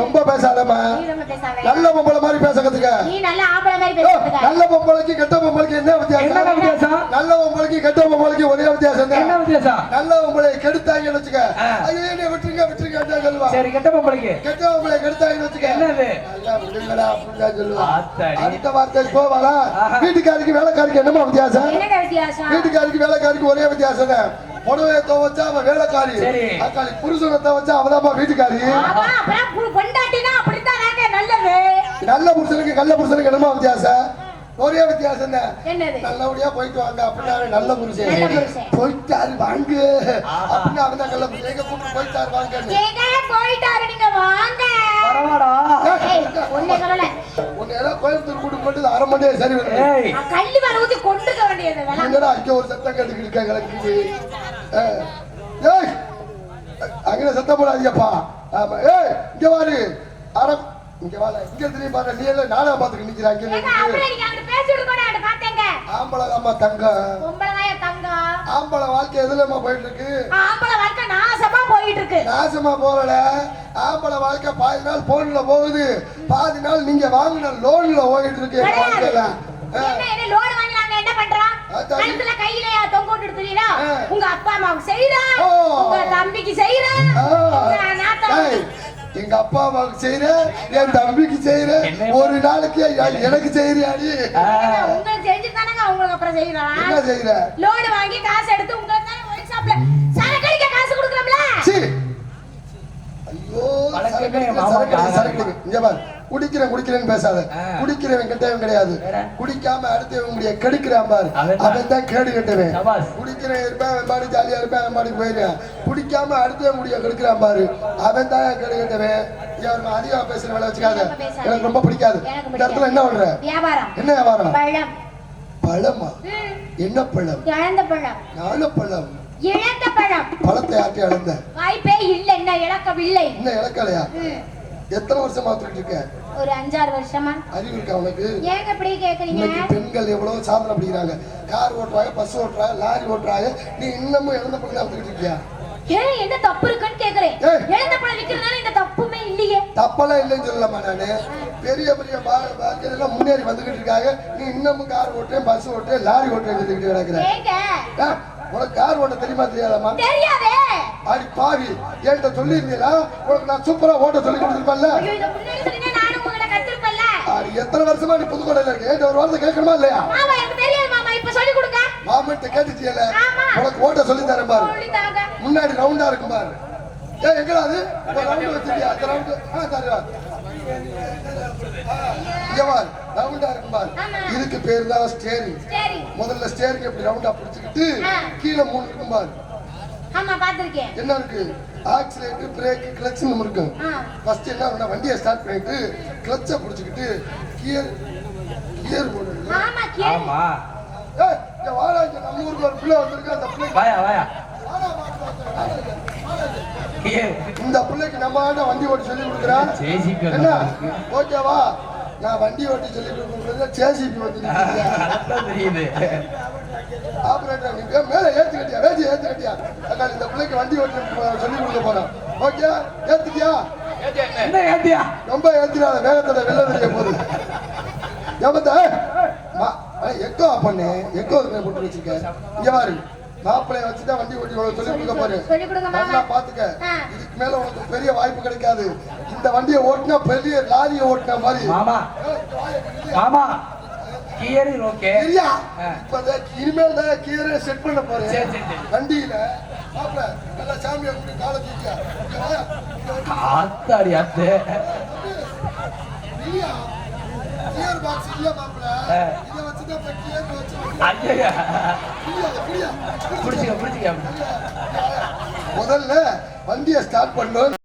ரொம்ப பேசாதம்மா. நீ ரொம்ப பேசாத. நல்ல பொம்பளை மாதிரி பேச கத்துக்க நல்ல பொம்பளைக்கு கெட்ட பொம்பளைக்கு என்ன என்ன வித்தியாசம்? நல்ல பொம்பளைக்கு கெட்ட பொம்பளைக்கு ஒரே வித்தியாசம் என்ன வித்தியாசம்? நல்ல பொம்பளை கெடுத்தாங்கன்னு வச்சுக்க. ஐயோ என்னை விட்டுருங்க விட்டுருங்க சொல்லுவா சரி கெட்ட பொம்பளைக்கு. கெட்ட பொம்பளை கெடுத்தாங்கன்னு வச்சுக்க. என்னது? நல்லா விடுங்கடா அப்படிதான் சொல்லுவா. அடுத்த வார்த்தை போவாளா? ஆஹா. வீட்டுக்காரிக்கு வேலைக்காரிக்கு என்னமா வித்தியாசம்? வீட்டுக்காரிக்கு வேலைக்காரிக்கு ஒரே வித்தியாசம் தான். புடவையை துவச்சா அவன் வேலைக்காரி. சரி. அக்காளி புருஷனை துவச்சா அவதாம்மா வீட்டுக்காரி. நல்ல புருஷனுக்கு கள்ள புருஷனுக்கு என்னமா வித்தியாசம்? ஒரே வித்தியாசம் நல்லபடியா போயிட்டு வாங்க அப்படின்னா நல்ல புருஷன். போயிட்டாரு வாங்க. அப்படின்னா அவன் தான் நல்ல புருஷன். எங்க கூப்பிட்டு போயிட்டாரு எங்க போயிட்டாரு நீங்க? வாங்க. கோயம்புத்தூர் கூட்டு போட்டு அரை மணி நேரம் சரி கள்ளி மேல ஊத்தி கொண்டுக்க வேண்டியது வேணாம் என்னடா அங்க ஒரு சத்தம் கேட்டுக்கிட்டு இருக்காங்க எனக்கு ஏய், அங்கே சத்தம் போடாதீங்கப்பா. ஆமா ஏய் இங்க வாரு அரை இங்க வாழ இங்க திரும்பி பாரு நீ எல்லாம் நாடகம் பார்த்துட்டு நிக்கிறாங்க ஏங்க, அப்படியே நீங்க அங்கிட்டு பேசிட்டு இருக்கோம் நான் பாத்தேங்க ஆம்பளை தாம்மா தங்கம் தங்கம் ஆம்பளை வாழ்க்கை எதுலமா போயிட்டு இருக்கு ஆம்பளை வாழ்க்கை நாசமா போயிட்டு இருக்கு நாசமா போகல ஆம்பளை வாழ்க்கை பாதி நாள் போன்ல போகுது. பாதி நாள் நீங்க வாங்கின லோன்ல போயிட்டு இருக்கு வாழ்க்கையில. என்ன லோன் வாங்கி நாங்க என்ன பண்றோம் விட்டுட்டு தெரியல. உங்க அப்பா அம்மாவுக்கு. உங்க தம்பிக்கு ஏய், எங்க அப்பா அம்மாவுக்கு செய்யற என் தம்பிக்கு செய்யற? ஒரு நாளைக்கு எனக்கு செய்யறியாடி உங்களுக்கு செஞ்சு தானங்க உங்களுக்கு அப்புறம் செய்யறோம் என்ன செய்யற லோன் வாங்கி காசு எடுத்து உங்களுக்கு தானே ஒயின் ஷாப்ல சரக்கடிக்க காசு கொடுக்குறோம்ல சீ. ஐயோ வழக்கமே சரக்கு அடிக்கிற, மாமா சரக்கு அடிக்கிற, காசு சரக்கு அடிக்கிற. இங்க பாரு. குடிக்கிறேன் குடிக்கிறேன்னு பேசாத. குடிக்கிறவன் கெட்டவன் கிடையாது? குடிக்காம அடுத்தவன் முடிய கெடுக்கிறான் பாரு. அவன் தான். கேடு கெட்டவன். குடிக்கிறேன் இருப்பேன் அவன் பாடி ஜாலியா இருப்பேன் அவன் பாடி போயிருவேன். குடிக்காம அடுத்தவன் முடிய கெடுக்கிறான் பாரு. அவன் தான் கேடு கெட்டவன். அதிகமா பேசுற வேலை வச்சுக்காத. எனக்கு ரொம்ப பிடிக்காது. இந்த இடத்துல என்ன பண்ற? என்ன வியாபாரம்? பழம். பழமா? ம், என்ன பழம்? இழந்த பழம். நாலு பழம். இழந்த பழம். பழத்தை ஆட்டி அளந்த வாய்ப்பே இல்லை என்ன இழக்கவில்லை. இன்னும் இழக்கலையா? ம், எத்தனை வருஷமா தூக்கிட்டு இருக்க ஒரு அஞ்சாறு வருஷமா. அறிவு இருக்கா உனக்கு? ஏங்க இப்படி கேக்குறீங்க? பெண்கள் எவ்வளவு சாதனை படிக்கிறாங்க. கார் ஓட்டுறாங்க பஸ் ஓட்டுறாங்க லாரி ஓட்டுறாங்க. நீ இன்னமும் இழந்த பழம் நடந்துக்கிட்டு இருக்கியா? ஏன் என்ன தப்பு இருக்குன்னு கேக்குறேன். ஏய். இழந்த பழம் விக்கிறதுனால இந்த தப்புமே இல்லையே. தப்பெல்லாம் இல்லைன்னு சொல்லலாமா நானு. பெரிய பெரிய எல்லாம் முன்னேறி வந்துகிட்டு இருக்காங்க. நீ இன்னமும் கார் ஓட்டுறேன் பஸ் ஓட்டுறேன் லாரி ஓட்டுறேன் சொல்லிக்கிட்டு கிடக்குற. ஏங்க. ஆ, உனக்கு கார் ஓட்ட தெரியுமா தெரியாதாம்மா? தெரியாதே. அடி பாவி என்கிட்ட சொல்லியிருந்தீங்களா? உனக்கு நான் சூப்பரா ஓட்ட சொல்லி கொடுத்துருப்பேன்ல எத்தனை வருஷமா நீ புதுக்கோட்டையில இருக்க? ஒரு வார்த்தை கேட்கணுமா இல்லையா? மாமன்ட்ட கேட்டுட்டியல ஆமா. உனக்கு ஓட்ட சொல்லி தரேன் பாரு. முன்னாடி ரவுண்டா இருக்கும் பாரு. ஏ எங்கடா அது? ரவுண்ட் வச்சிருக்கியா? அந்த ரவுண்ட் ஆ தருவா இங்க பாரு ரவுண்டா இருக்கும் பாரு. இதுக்கு பேர் தான் ஸ்டேரிங் முதல்ல ஸ்டேரிங் இப்படி ரவுண்டா பிடிச்சிக்கிட்டு. கீழே மூணு இருக்கும் பாரு. ஆமா பாத்திருக்கேன் என்ன இருக்கு? ஆக்சிலேட்டர் பிரேக் கிளட்ச் நம்ம இருக்கும் ஆ. ஃபர்ஸ்ட் என்ன பண்ணா வண்டியை ஸ்டார்ட் பண்ணிட்டு கிளட்சை பிடிச்சிக்கிட்டு கியர் கியர் போடணும் ஆமா கேளு ஆமா. ஏய் இங்க வாடா இங்க நம்ம ஊருக்கு ஒரு பிள்ளை வந்திருக்கு அந்த பிள்ளை வாயா வாயா. இந்த பிள்ளைக்கு நம்ம வண்டி ஓட்டி சொல்லி கொடுக்குறேன் ஜேசிபி என்ன? ஓகேவா? நான் வண்டி ஓட்டி சொல்லி கொடுக்குறது சேசிபி வந்து அதான் தெரியுது. ஆபரேட்டர் நீங்க மேல ஏத்து கட்டியா வேஜி ஏத்து கட்டியா அக்கா இந்த பிள்ளைக்கு வண்டி ஓட்டி போ- சொல்லி கொடுக்க போறோம் ஓகே? ஏத்துட்டியா? என்ன ஏத்தியா? ரொம்ப ஏத்தினாத வேகத்தோட வெள்ள தெரிய போகுது ஏமத்த எக்கோ பண்ணு. எக்கோ போட்டு வச்சிருக்க. இங்க பாரு. மாப்பிளைய வச்சுதான் வண்டி ஓட்டி சொல்லி கொடுக்க மாமா. நல்லா பாத்துக்க. இதுக்கு மேல உனக்கு பெரிய வாய்ப்பு கிடைக்காது. இந்த வண்டியை ஓட்டினா பெரிய லாரியை ஓட்டின மாதிரி. மாமா. ஏய், இங்க வாயை கிழியா. மாமா. Gear okay. ஆ. இப்ப தான் இனிமேல் தான் செட் பண்ண போறேன். சரி. வண்டியில. மாப்பிள நல்லா சாமியை கூட்டி காலை வந்து ஆத்தாடி அத்து. கிழியா. கியர் பாக்ஸ் இல்ல. இதை வச்சுதான் இப்ப கியர் வச்சு ஐயா கிழியா, கிழியா. பிடிச்சிக்க பிடிச்சிக்க முதல்ல வண்டியை ஸ்டார்ட் பண்ணணும்